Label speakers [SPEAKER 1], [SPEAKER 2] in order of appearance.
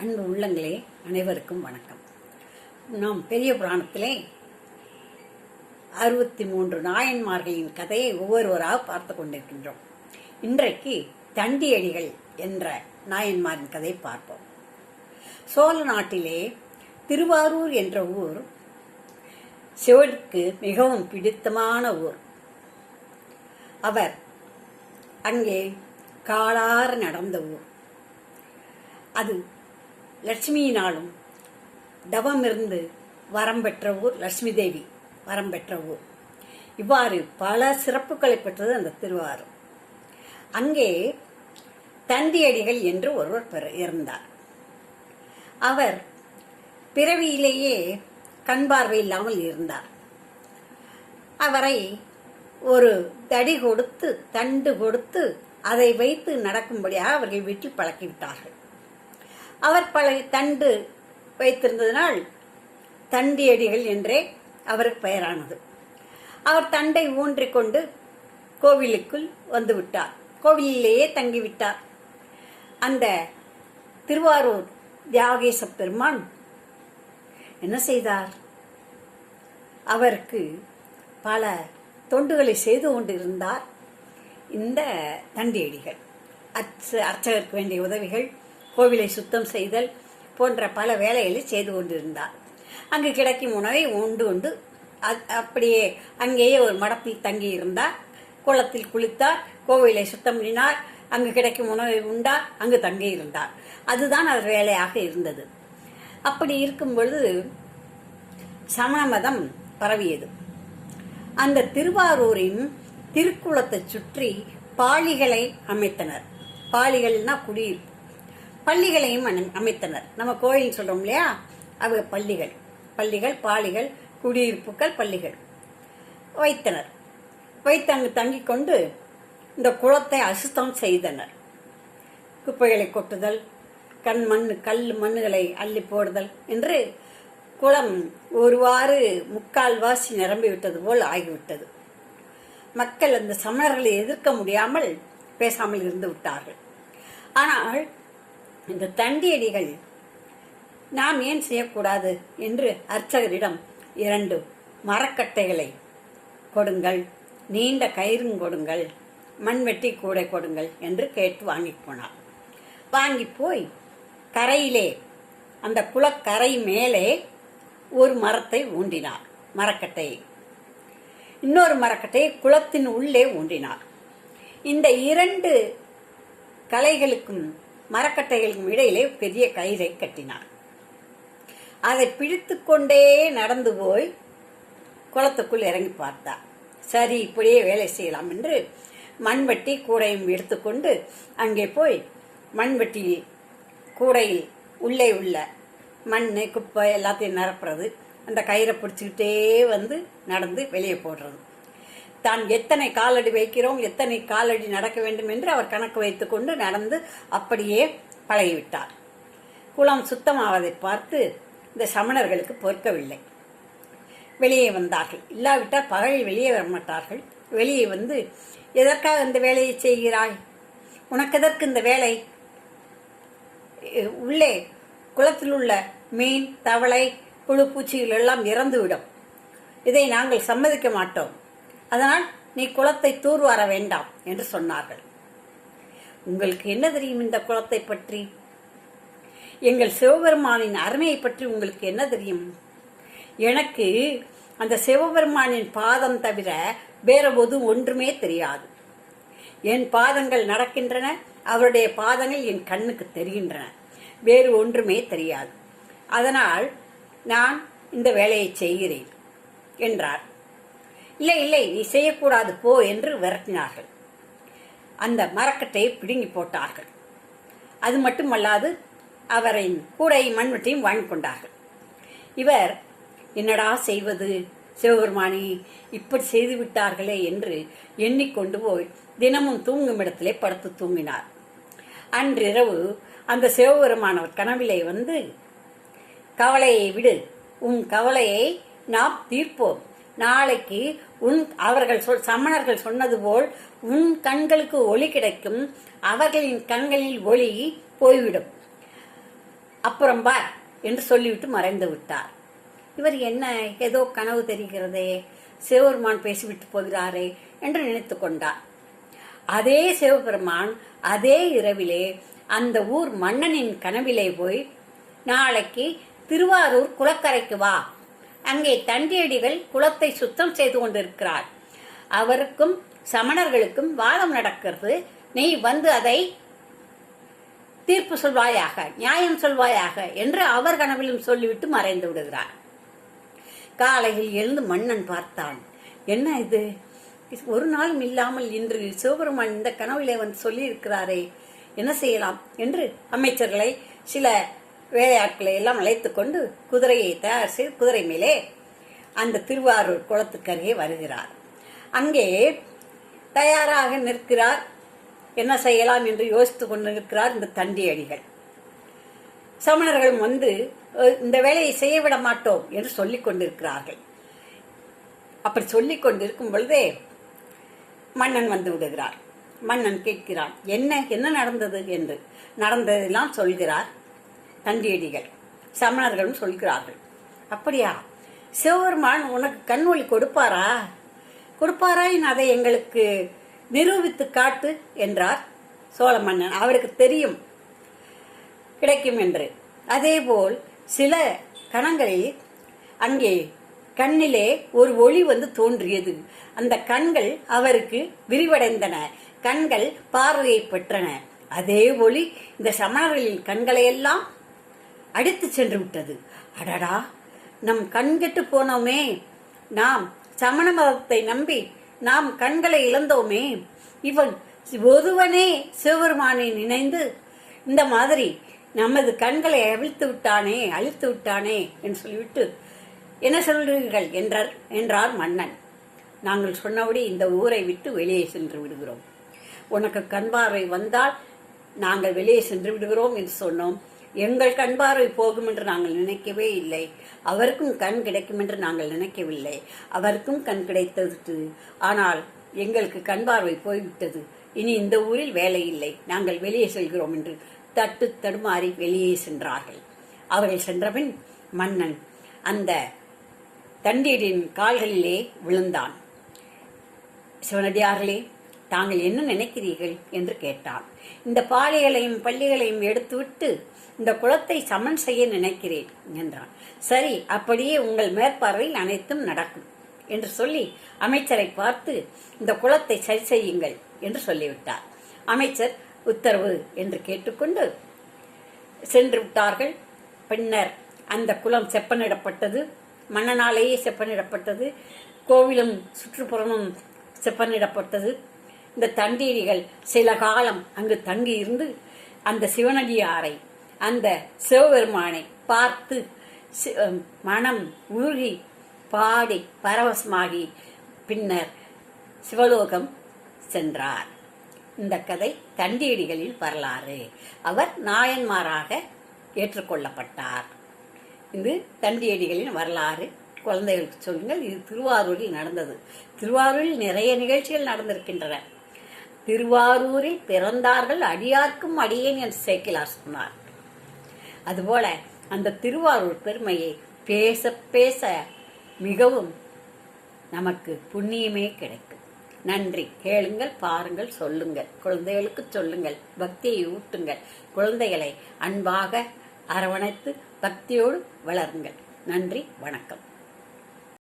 [SPEAKER 1] அன்பு உள்ளங்களே அனைவருக்கும் வணக்கம். நாம் பெரிய புராணத்திலே அறுபத்தி மூன்று நாயன்மார்களின் கதையை ஒவ்வொருவராக பார்த்து கொண்டிருக்கின்றோம். இன்றைக்கு தண்டியடிகள் என்ற நாயன்மாரின் கதையை பார்ப்போம். சோழ நாட்டிலே திருவாரூர் என்ற ஊர் சிவனுக்கு மிகவும் பிடித்தமான ஊர். அவர் அங்கே காலார நடந்த ஊர். அது லட்சுமியினாலும் தவம் இருந்து வரம் பெற்ற ஊர் லட்சுமி தேவி வரம் பெற்ற ஊர். இவ்வாறு பல சிறப்புகளை பெற்றது அந்த திருவாரூர். அங்கே தந்தியடிகள் என்று ஒருவர் இருந்தார். அவர் பிறவியிலேயே கண் பார்வை இல்லாமல் இருந்தார். அவரை ஒரு தடி கொடுத்து தண்டு கொடுத்து அதை வைத்து நடக்கும்படியாக அவர்கள் வீட்டில் பழக்கிவிட்டார்கள். அவர் பல தண்டு வைத்திருந்ததனால் தண்டியடிகள் என்றே அவருக்கு பெயரானது. அவர் தண்டை ஊன்றிக்கொண்டு கோவிலுக்குள் வந்துவிட்டார். கோவிலிலேயே தங்கிவிட்டார். அந்த திருவாரூர் தியாகேச பெருமான் என்ன செய்தார்? அவருக்கு பல தொண்டுகளை செய்து கொண்டிருந்தார். இந்த தண்டியடிகள் அச்ச அர்ச்சகருக்கு வேண்டிய உதவிகள் கோவிலை சுத்தம் செய்தல் போன்ற பல வேலைகளை செய்து கொண்டிருந்தார். அங்கு கிடைக்கும் உணவை உண்டு உண்டு அ- அப்படியே அங்கேயே ஒரு மடத்தில் தங்கி இருந்தார். குளத்தில் குளித்தார் கோவிலை சுத்தம் பண்ணினார் அங்கு கிடைக்கும் உணவை உண்டார் அங்கு தங்கி இருந்தார். அதுதான் அவர் வேலையாக இருந்தது. அப்படி இருக்கும் பொழுது சமண மதம் பரவியது. அந்த திருவாரூரின் திருக்குளத்தை சுற்றி பாளிகளை அமைத்தனர். பாலிகள்னா குடியிருப்பு. பள்ளிகளையும் அமை- அமைத்தனர். நம்ம கோயில் சொல்றோம் இல்லையா? அவங்க பள்ளிகள். பள்ளிகள் பாளிகள் குடியிருப்புகள் பள்ளிகள். வைத்தனர். வைத்து அங்கு தங்கிக் கொண்டு இந்த குளத்தை அசுத்தம் செய்தனர். குப்பைகளை கொட்டுதல் கண் மண் கல் மண்ணுகளை அள்ளி போடுதல் என்று குளம் ஒருவாறு முக்கால்வாசி நிரம்பி விட்டது போல் ஆகிவிட்டது. மக்கள் அந்த சமணர்களை எதிர்க்க முடியாமல் பேசாமல் இருந்து விட்டார்கள். ஆனால் இந்த தண்டியடிகள் நாம் ஏன் செய்யக்கூடாது என்று அர்ச்சகரிடம் இரண்டு மரக்கட்டைகளை கொடுங்கள் நீண்ட கயிறும் கொடுங்கள் மண்வெட்டி கூடை கொடுங்கள் என்று கேட்டு வாங்கி போனார். வாங்கி போய் கரையிலே அந்த குளக்கரை மேலே ஒரு மரத்தை ஊண்டினார் மரக்கட்டையை. இன்னொரு மரக்கட்டையை குளத்தின் உள்ளே ஊன்றினார் இந்த இரண்டு கலைகளுக்கும் மரக்கட்டைகளுக்கும் இடையிலே பெரிய கயிறை கட்டினார். அதை பிடித்துக்கொண்டே நடந்து போய் குளத்துக்குள் இறங்கி பார்த்தார். சரி இப்படியே வேலை செய்யலாம் என்று மண்வெட்டி கூடையும் எடுத்துக்கொண்டு அங்கே போய் மண்வெட்டியில் கூடையில் உள்ளே உள்ள மண் குப்பை எல்லாத்தையும் நிரப்புறது அந்த கயிறை பிடிச்சிக்கிட்டே வந்து நடந்து வெளியே போடுறது. தான் எத்தனை காலடி வைக்கிறோம் எத்தனை காலடி நடக்க வேண்டும் என்று அவர் கணக்கு வைத்துக்கொண்டு நடந்து அப்படியே பழகிவிட்டார். குளம் சுத்தமாவதை பார்த்து இந்த சமணர்களுக்கு பொறுக்கவில்லை. வெளியே வந்தார்கள். இல்லாவிட்டால் பகலில் வெளியே வர மாட்டார்கள். வெளியே வந்து எதற்காக இந்த வேலையை செய்கிறாய்? உனக்கு எதற்கு இந்த வேலை? உள்ளே குளத்தில் உள்ள மீன் தவளை புழு பூச்சிகள் எல்லாம் இறந்துவிடும். இதை நாங்கள் சம்மதிக்க மாட்டோம். அதனால் நீ குளத்தை தூர்வார வேண்டாம் என்று சொன்னார்கள். உங்களுக்கு என்ன தெரியும் இந்த குளத்தை பற்றி? எங்கள் சிவபெருமானின் அருமையை பற்றி உங்களுக்கு என்ன தெரியும்? எனக்கு அந்த சிவபெருமானின் பாதம் தவிர வேற போது ஒன்றுமே தெரியாது. என் பாதங்கள் நடக்கின்றன அவருடைய பாதங்கள் என் கண்ணுக்கு தெரிகின்றன. வேறு ஒன்றுமே தெரியாது. அதனால் நான் இந்த வேலையை செய்கிறேன் என்றார். இல்லை இல்லை நீ செய்யக்கூடாது போ என்று விரட்டினார்கள். அந்த மரக்கட்டையை பிடுங்கி போட்டார்கள். அது மட்டுமல்லாது அவரின் கூடையும் மண்வெட்டையும் வாங்கி கொண்டார்கள். இவர் என்னடா செய்வது? சிவபெருமானி இப்படி செய்து விட்டார்களே என்று எண்ணிக்கொண்டு போய் தினமும் தூங்கும் இடத்திலே படுத்து தூங்கினார். அன்றிரவு அந்த சிவபெருமானவர் கனவிலே வந்து கவலையை விடு உன் கவலையை நாம் தீர்ப்போம். நாளைக்கு உன் அவர்கள் சொல் சமணர்கள் சொன்னது போல் உன் கண்களுக்கு ஒளி கிடைக்கும் அவர்களின் கண்களில் ஒளி போய்விடும். அப்புறம் பார் என்று சொல்லிவிட்டு மறைந்து விட்டார். இவர் என்ன ஏதோ கனவு தெரிகிறதே சிவபெருமான் பேசிவிட்டு போகிறாரே என்று நினைத்து கொண்டார். அதே சிவபெருமான் அதே இரவிலே அந்த ஊர் மன்னனின் கனவிலே போய் நாளைக்கு திருவாரூர் குளக்கரைக்கு வா அங்கே தண்டியடிகள் குளத்தை சுத்தம் செய்து கொண்டிருக்கிறார். அவருக்கும் சமணர்களுக்கும் வாதம் நடக்கிறது. நீ வந்து அதை தீர்ப்பு சொல்வாயாக நியாயம் சொல்வாயாக என்று அவர் கனவிலும் சொல்லிவிட்டு மறைந்து விடுகிறார். காலையில் எழுந்து மன்னன் பார்த்தான். என்ன இது? ஒரு நாளும் இல்லாமல் இன்று சிவபெருமான் இந்த கனவிலே வந்து சொல்லியிருக்கிறாரே என்ன செய்யலாம்? என்று அமைச்சர்களை சில வேலையாட்களை எல்லாம் அழைத்து கொண்டு குதிரையை தயார் செய்து குதிரை மேலே அந்த திருவாரூர் குளத்துக்கருகே வருகிறார். அங்கே தயாராக நிற்கிறார். என்ன செய்யலாம் என்று யோசித்துக் கொண்டு நிற்கிறார் இந்த தண்டியடிகள். சமணர்களும் வந்து இந்த வேலையை செய்ய விட மாட்டோம் என்று சொல்லிக் கொண்டிருக்கிறார்கள். அப்படி சொல்லிக் கொண்டிருக்கும் பொழுதே மன்னன் வந்து விடுகிறார். மன்னன் கேட்கிறான் என்ன என்ன நடந்தது? என்று. நடந்ததெல்லாம் சொல்கிறார். தண்டியடிகள் சமணர்களும் சொல்கிறார்கள். அப்படியா? சிவபெருமான் உனக்கு கண் ஒளி கொடுப்பாரா கொடுப்பாராயின் அதை எங்களுக்கு நிரூபித்து காட்டு என்றார் சோழ மன்னன். அவருக்கு தெரியும் கிடைக்கும் என்று. அதேபோல் சில கணங்களில் அங்கே கண்ணிலே ஒரு ஒளி வந்து தோன்றியது. அந்த கண்கள் அவருக்கு விரிவடைந்தன. கண்கள் பார்வையை பெற்றன. அதே ஒளி இந்த சமணர்களின் கண்களையெல்லாம் அடித்து சென்று விட்டது. அடடா நம் கண்கெட்டு போனோமே. நாம் சமண மதத்தை நம்பி நாம் கண்களை இழந்தோமே. இவன் ஒருவனே சிவபெருமானை நினைந்து இந்த மாதிரி நமது கண்களை அவிழ்த்து விட்டானே அழித்து விட்டானே என்று சொல்லிவிட்டு என்ன சொல்கிறீர்கள்? என்றார் என்றார் மன்னன். நாங்கள் சொன்னபடி இந்த ஊரை விட்டு வெளியே சென்று விடுகிறோம். உனக்கு கண்பார்வை வந்தால் நாங்கள் வெளியே சென்று விடுகிறோம் என்று சொன்னோம். எங்கள் கண் பார்வை போகும் என்று நாங்கள் நினைக்கவே இல்லை. அவருக்கும் கண் கிடைக்கும் என்று நாங்கள் நினைக்கவில்லை. அவருக்கும் கண் கிடைத்தது. ஆனால் எங்களுக்கு கண் பார்வை போய்விட்டது. இனி இந்த ஊரில் வேலை இல்லை. நாங்கள் வெளியே செல்கிறோம் என்று தட்டு தடுமாறி வெளியே சென்றார்கள். அவர்கள் சென்றபின் மன்னன் அந்த தண்டீரின் கால்களிலே விழுந்தான். சிவனடியார்களே தாங்கள் என்ன நினைக்கிறீர்கள் என்று கேட்டான் இந்த பாலைகளையும் பள்ளிகளையும் எடுத்துவிட்டு இந்த குளத்தை சமன் செய்ய நினைக்கிறேன் என்றான். சரி அப்படியே உங்கள் மேற்பார்வையில் அனைத்தும் நடக்கும் என்று சொல்லி அமைச்சரை பார்த்து இந்த குளத்தை சரி செய்யுங்கள் என்று சொல்லிவிட்டார். அமைச்சர் உத்தரவு என்று கேட்டுக்கொண்டு சென்று விட்டார்கள். பின்னர் அந்த குளம் செப்பனிடப்பட்டது. மன்னனாலேயே செப்பனிடப்பட்டது. கோவிலும் சுற்றுப்புறமும் செப்பனிடப்பட்டது. இந்த தண்டீரிகள் சில காலம் அங்கு தங்கி இருந்து அந்த சிவனடியாரை அந்த சிவபெருமானை பார்த்து மனம் உருகி பாடி பரவசமாகி பின்னர் சிவலோகம் சென்றார். இந்த கதை தண்டியடிகளின் வரலாறு. அவர் நாயன்மாராக ஏற்றுக்கொள்ளப்பட்டார். இது தண்டியடிகளின் வரலாறு. குழந்தைகளுக்கு சொல்லுங்கள் இது திருவாரூரில் நடந்தது. திருவாரூரில் நிறைய நிகழ்ச்சிகள் நடந்திருக்கின்றன. திருவாரூரில் பிறந்தார்கள் அடியார்க்கும் அடியேன் என்று சேக்கிலார் சொன்னார். அதுபோல அந்த திருவாரூர் பெருமையை பேச பேச மிகவும் நமக்கு புண்ணியமே கிடைக்கும். நன்றி. கேளுங்கள் பாருங்கள் சொல்லுங்கள். குழந்தைகளுக்கு சொல்லுங்கள். பக்தியை ஊட்டுங்கள். குழந்தைகளை அன்பாக அரவணைத்து பக்தியோடு வளருங்கள். நன்றி. வணக்கம்.